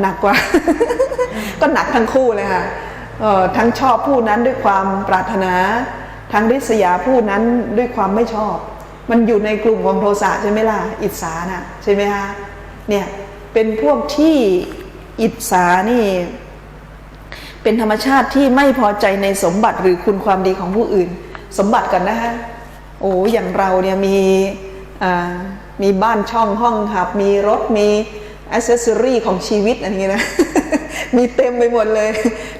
หนักกว่า ก็หนักทั้งคู่เลยค่ะทั้งชอบผู้นั้นด้วยความปรารถนา ทั้งริษยาผู้นั้นด้วยความไม่ชอบ มันอยู่ในกลุ่มของโทสะใช่ไหมล่ะ อิจฉาน่ะใช่ไหมคะเนี่ยเป็นพวกที่อิจฉานี่ เป็นธรรมชาติที่ไม่พอใจในสมบัติหรือคุณความดีของผู้อื่น สมบัติกันนะฮะโอ้อย่างเราเนี่ยมีมีบ้านช่องห้องหับ มีรถมี อ c เซสซอรี่ของชีวิตอะไรเงี้ยนะ มีเต็มไปหมดเลย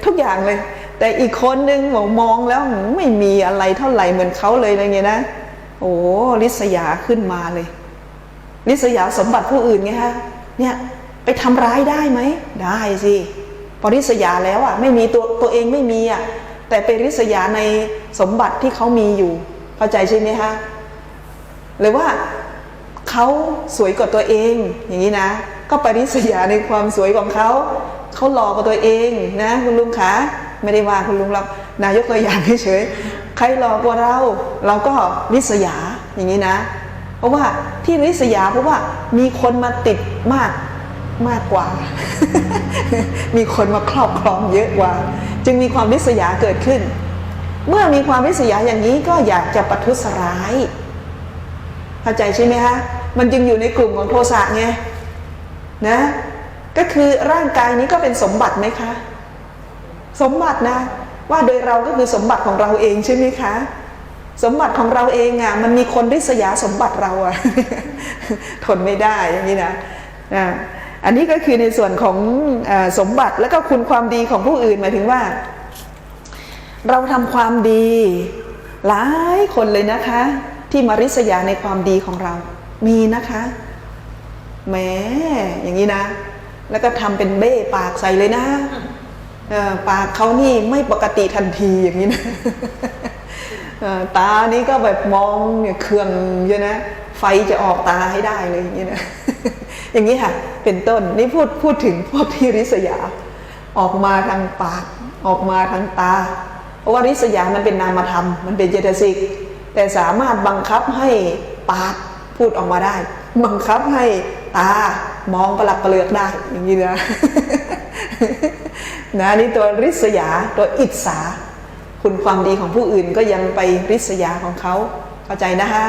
ทุกอย่างเลย แต่อีกคนนึงบอกมองแล้วไม่มีอะไรเท่าไหร่เหมือนเขาเลยอะไรเงี้ยนะ โอ้ลิษยาขึ้นมาเลย ลิษยาสมบัติผู้อื่นไงฮะเนี่ยไปทำร้ายได้ไหม ได้สิพอริษยาแล้วอะไม่มีตัวตัวเองไม่มีอะแต่ไปริษยาในสมบัติที่เขามีอยู่เข้าใจใช่ไหมฮะหรือว่าเขาสวยกว่าตัวเองอย่างนี้นะ ก็ไปริษยาในความสวยของเขา เขาหลอกว่าตัวเองนะคุณลุงคะไม่ได้ว่าคุณลุงเรานายกตัวอย่างเฉยๆใครหลอกว่าเรา เราก็ริษยาอย่างนี้นะ เพราะว่าที่ริษยาเพราะว่ามีคนมาติดมากมากกว่า มีคนมาครอบครองเยอะกว่า จึงมีความริษยาเกิดขึ้น เมื่อมีความริษยาอย่างนี้ก็อยากจะประทุษร้ายเข้าใจใช่ไหมคะมันจึงอยู่ในกลุ่มของโทสะไง นะก็คือร่างกายนี้ก็เป็นสมบัติไหมคะ สมบัตินะ ว่าโดยเราก็คือสมบัติของเราเองใช่ไหมคะ สมบัติของเราเองอะมันมีคนริษยาสมบัติเราอะทนไม่ได้อย่างนี้นะอ่าอันนี้ก็คือในส่วนของอสมบัติแล้วก็คุณความดีของผู้อื่นหมายถึงว่า เราทำความดี หลายคนเลยนะคะ ที่มาริษยาในความดีของเรามีนะคะ แหมอย่างนี้นะ แล้วก็ทำเป็นเบ้ปากใส่เลยนะเออปากเขานี่ไม่ปกติทันทีอย่างนี้นะเอ่อตานี้ก็แบบมองเนี่ยเครื่องเยอะนะ ไฟจะออกตาให้ได้เลยอย่างนี้นะ อย่างนี้ค่ะ เป็นต้น นี่พูดพูดถึงพวกที่ริษยา ออกมาทางปาก ออกมาทางตา เพราะว่าริษยามันเป็นนามธรรม มันเป็นเจตสิก แต่สามารถบังคับให้ปากพูดออกมาได้ บังคับให้ ตามองประหลับประเลือกได้อย่างนี้นะนะนี่ตัวริษยาตัวอิจฉาคุณความดีของผู้อื่นก็ยังไปริษยาของเขาเข้าใจนะคะ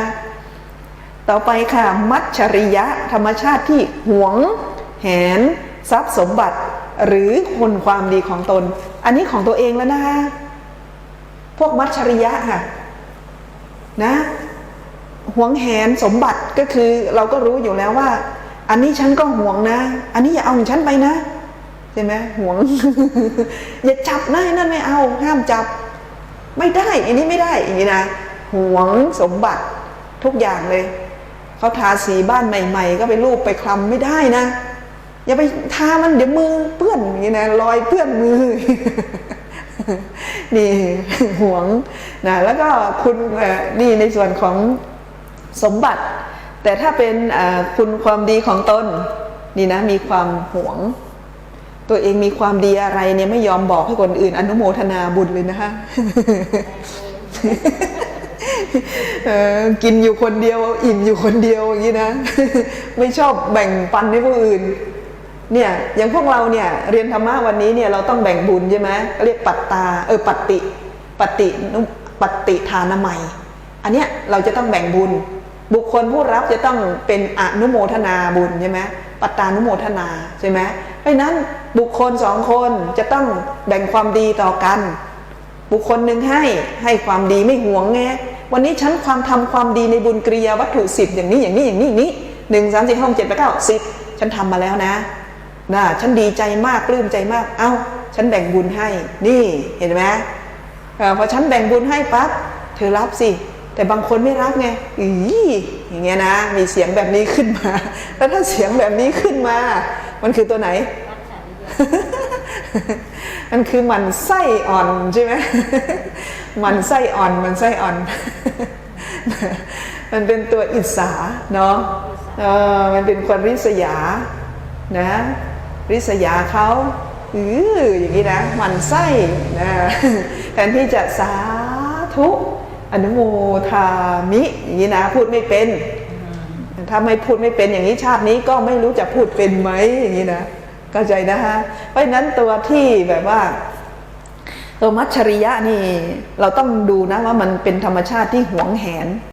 ต่อไปค่ะ มัจฉริยะ ธรรมชาติที่หวง แหน ทรัพย์สมบัติ หรือคุณความดีของตน อันนี้ของตัวเองแล้วนะคะพวกมัจฉริยะค่ะนะหวงแหนสมบัติก็คือเราก็รู้อยู่แล้วว่า อันนี้ฉันก็ห่วงนะ อันนี้อย่าเอาของฉันไปนะใช่ไหมห่วง อย่าจับนะนั่นไม่เอา ห้ามจับ ไม่ได้ อันนี้ไม่ได้อย่างนี้นะห่วงสมบัติทุกอย่างเลยเขาทาสีบ้านใหม่ ๆ ก็ไปรูปไปคลำไม่ได้นะ อย่าไปทามันเดี๋ยวมือเปื้อนอย่างนี้นะรอยเปื้อนมือนี่หวงนะแล้วก็คุณนี่ในส่วนของสมบัติ แต่ถ้าเป็นคุณความดีของตนนี่นะมีความหวง ตัวเองมีความดีอะไรเนี่ยไม่ยอมบอกให้คนอื่น อนุโมทนาบุญเลยนะคะเออกินอยู่คนเดียวอิ่มอยู่คนเดียวอย่างนี้นะ ไม่ชอบแบ่งปันให้ผู้อื่น เนี่ยอย่างพวกเราเนี่ยเรียนธรรมะวันนี้เนี่ยเราต้องแบ่งบุญใช่ไหมเรียกปัตตาเออปัตติ ปัตตินุปัตติทานามัยอันเนี้ยเราจะต้องแบ่งบุญ บุคคลผู้รับจะต้องเป็นอนุโมทนาบุญใช่ไหมปัตตานุโมทนาใช่ไหมเพราะนั้นบุคคลสองคนจะต้องแบ่งความดีต่อกัน บุคคลหนึ่งให้ให้ความดีไม่หวงไงวันนี้ฉันความทำความดีในบุญกริยาวัตถุสิบอย่างนี้อย่างนี้อย่างนี้อย่างนี้หนึ่งสามสี่ห้าเจ็ดแปดเก้าสิบฉันทำมาแล้วนะนะฉันดีใจมากปลื้มใจมาก เอ้า ฉันแบ่งบุญให้ นี่เห็นไหมพอฉันแบ่งบุญให้ปั๊บเธอรับสิ แต่บางคนไม่รับไงอีอย่างเงี้ยนะ มีเสียงแบบนี้ขึ้นมา แล้วถ้าเสียงแบบนี้ขึ้นมา มันคือตัวไหน มันคือมันไส้อ่อนใช่ไหมมันไส้อ่อนมันไส้อ่อน มันเป็นตัวอิสาเนาะเออมันเป็นคนริษยา นะ ริษยาเขาอืออย่างนี้นะ มันไส้นะแทนที่จะสาธุ อนุโมทามิอย่างนี้นะพูดไม่เป็นถ้าไม่พูดไม่เป็นอย่างนี้ชาตินี้ก็ไม่รู้จะพูดเป็นไหมอย่างนี้นะเข้าใจนะคะเพราะฉะนั้นตัวที่แบบว่า ตัวมัชชริยะนี่ เราต้องดูนะว่ามันเป็นธรรมชาติที่หวงแหน